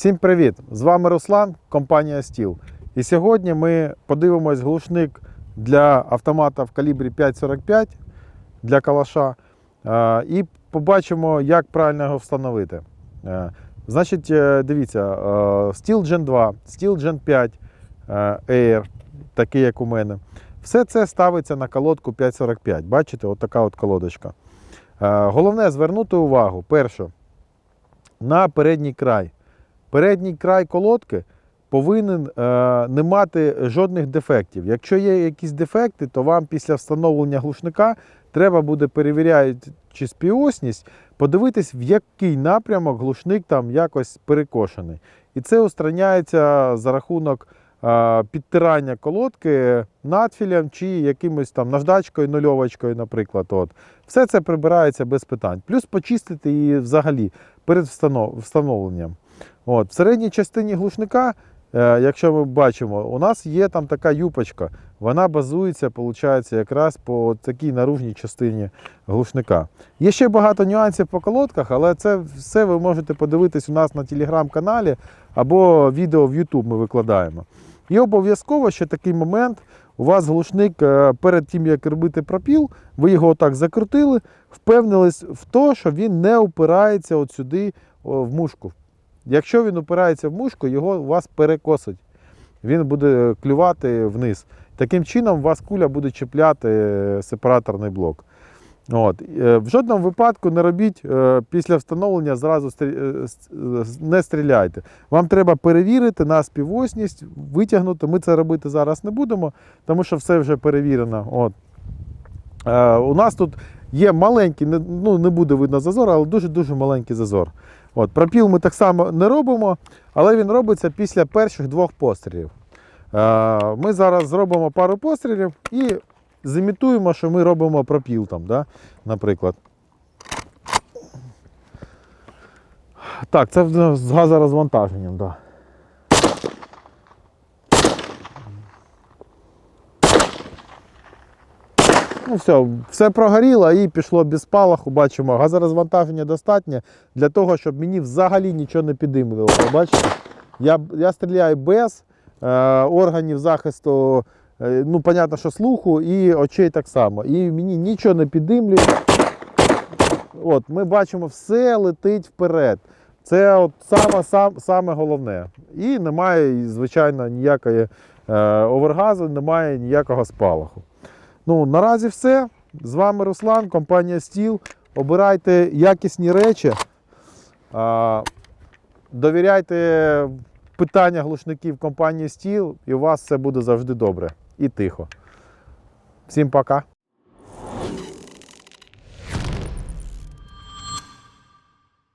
Всім привіт! З вами Руслан, компанія Стіл. І сьогодні ми подивимось глушник для автомата в калібрі 5,45 для калаша е, і побачимо, як правильно його встановити. Е, Значить, е, дивіться, Steel Gen 2, Steel Gen 5 е, Air, такий як у мене. Все це ставиться на колодку 5,45. Бачите, от така от колодочка. Головне звернути увагу, перше, на передній край. Передній край колодки повинен е, не мати жодних дефектів. Якщо є якісь дефекти, то вам після встановлення глушника треба буде, перевіряючи співосність, подивитись, в який напрямок глушник там якось перекошений. І це устраняється за рахунок е, підтирання колодки надфілем чи якимось там наждачкою, нульовочкою, наприклад. От. Все це прибирається без питань. Плюс почистити її взагалі перед встановленням. От. В середній частині глушника, е, якщо ми бачимо, у нас є там така юпочка. Вона базується, виходить, якраз по такій наружній частині глушника. Є ще багато нюансів по колодках, але це все ви можете подивитись у нас на телеграм-каналі або відео в YouTube ми викладаємо. І обов'язково ще такий момент. У вас глушник е, перед тим, як робити пропіл, ви його так закрутили, впевнились в те, що він не опирається от сюди в мушку. Якщо він опирається в мушку, його у вас перекосить. Він буде клювати вниз. Таким чином, у вас куля буде чіпляти е, сепараторний блок. От. Е, В жодному випадку не робіть е, після встановлення зразу е, е, не стріляйте. Вам треба перевірити на співосність, витягнути. Ми це робити зараз не будемо, тому що все вже перевірено. От. Е, У нас тут є маленький, ну не буде видно зазор, але дуже-дуже маленький зазор. От, пропіл ми так само не робимо, але він робиться після перших двох пострілів. Е, Ми зараз зробимо пару пострілів і зімітуємо, що ми робимо пропіл там, да? наприклад. Так, це з газорозвантаженням. Да. Ну все, все прогоріло і пішло без спалаху. Бачимо, газорозвантаження достатньо для того, щоб мені взагалі нічого не піддимлювало. Бачите? Я, я стріляю без е, органів захисту, е, ну, понятно, що слуху і очей так само. І мені нічого не піддимлює. От, ми бачимо, все летить вперед. Це от саме, сам, саме головне. І немає, звичайно, ніякої е, овергазу, немає ніякого спалаху. Ну, наразі все. З вами Руслан, компанія Стіл. Обирайте якісні речі. Довіряйте питання глушників компанії Стіл, і у вас все буде завжди добре і тихо. Всім пока.